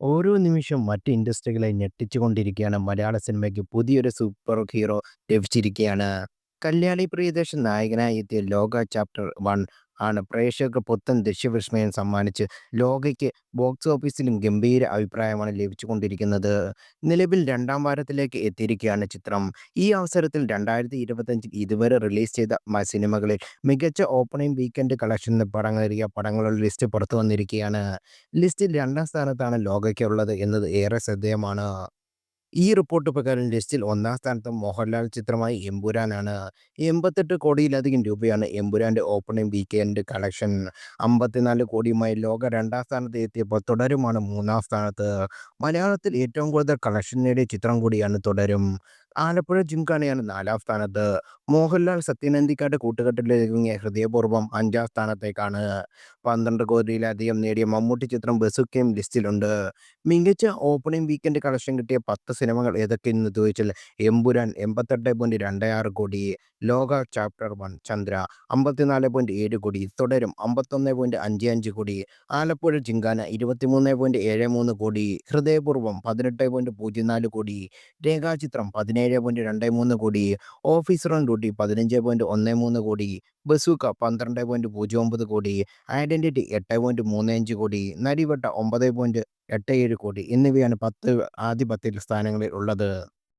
ഓരോ നിമിഷം മറ്റ് ഇൻഡസ്ട്രികളെ ഞെട്ടിച്ചുകൊണ്ടിരിക്കുകയാണ്. മലയാള സിനിമയ്ക്ക് പുതിയൊരു സൂപ്പർ ഹീറോ ലഭിച്ചിരിക്കുകയാണ്. കല്യാണി പ്രിയദർശൻ നായകനായി എത്തിയ ലോക ചാപ്റ്റർ 1 ആണ് പ്രേക്ഷകർക്ക് പുത്തൻ ദൃശ്യവിസ്മയം സമ്മാനിച്ച് ലോകയ്ക്ക് ബോക്സ് ഓഫീസിലും ഗംഭീര അഭിപ്രായമാണ് ലഭിച്ചുകൊണ്ടിരിക്കുന്നത്. നിലവിൽ രണ്ടാം വാരത്തിലേക്ക് എത്തിയിരിക്കുകയാണ് ചിത്രം. ഈ അവസരത്തിൽ രണ്ടായിരത്തി ഇരുപത്തഞ്ചിൽ ഇതുവരെ റിലീസ് ചെയ്ത സിനിമകളിൽ മികച്ച ഓപ്പണിംഗ് വീക്കെൻഡ് കളക്ഷൻ പടങ്ങളേറിയ പടങ്ങളുടെ ലിസ്റ്റ് പുറത്തു വന്നിരിക്കുകയാണ് ലിസ്റ്റിൽ രണ്ടാം സ്ഥാനത്താണ് ലോകയ്ക്കുള്ളത് എന്നത് ഏറെ ശ്രദ്ധേയമാണ്. ഈ റിപ്പോർട്ട് പ്രകാരം ലിസ്റ്റിൽ ഒന്നാം സ്ഥാനത്ത് മോഹൻലാൽ ചിത്രമായ എമ്പുരാനാണ്. എൺപത്തെട്ട് കോടിയിലധികം രൂപയാണ് എമ്പുരാന്റെ ഓപ്പണിംഗ് വീക്കെൻഡ് കളക്ഷൻ. അമ്പത്തിനാല് കോടിയുമായി ലോക രണ്ടാം സ്ഥാനത്ത് എത്തിയപ്പോൾ തുടരുമാണ് മൂന്നാം സ്ഥാനത്ത്. മലയാളത്തിൽ ഏറ്റവും കൂടുതൽ കളക്ഷൻ നേടിയ ചിത്രം കൂടിയാണ് തുടരും. ആലപ്പുഴ ജിംഖാനയാണ് നാലാം സ്ഥാനത്ത്. മോഹൻലാൽ സത്യനന്ദിക്കാട്ട് കൂട്ടുകെട്ടിലിറങ്ങിയ ഹൃദയപൂർവം അഞ്ചാം സ്ഥാനത്തേക്കാണ്. പന്ത്രണ്ട് കോടിയിലധികം നേടിയ മമ്മൂട്ടി ചിത്രം ബസുക്കയും ലിസ്റ്റിലുണ്ട്. മികച്ച ഓപ്പണിംഗ് വീക്കെൻഡ് കളക്ഷൻ കിട്ടിയ പത്ത് സിനിമകൾ ഏതൊക്കെയെന്ന് ചോദിച്ചാൽ എമ്പുരാൻ എൺപത്തെട്ട് പോയിന്റ് രണ്ട് ആറ് കോടി, ലോക ചാപ്റ്റർ വൺ ചന്ദ്ര അമ്പത്തിനാല് പോയിന്റ് ഏഴ് കോടി, തുടരും അമ്പത്തൊന്ന് പോയിന്റ് അഞ്ച് അഞ്ച് കോടി, ആലപ്പുഴ ജിംഖാന ഇരുപത്തിമൂന്ന് പോയിന്റ് ഏഴ് മൂന്ന് കോടി, ഹൃദയപൂർവം പതിനെട്ട് പോയിന്റ് പൂജ്യം നാല് കോടി, രേഖാചിത്രം പതിനേഴ് പോയിന്റ് രണ്ട് മൂന്ന് കോടി, ഓഫീസർ ഓൺ ഡ്യൂട്ടി പതിനഞ്ച് പോയിന്റ് ഒന്ന് മൂന്ന് കോടി, ബസൂക്ക പന്ത്രണ്ട് പോയിന്റ് പൂജ്യം ഒമ്പത് കോടി, ഐഡന്റിറ്റി എട്ട് പോയിന്റ് മൂന്ന് അഞ്ച് കോടി, നരിവട്ട ഒമ്പത് പോയിന്റ് എട്ട് ഏഴ് കോടി എന്നിവയാണ് പത്ത് ആദ്യ പത്തിൽ സ്ഥാനങ്ങളിൽ ഉള്ളത്.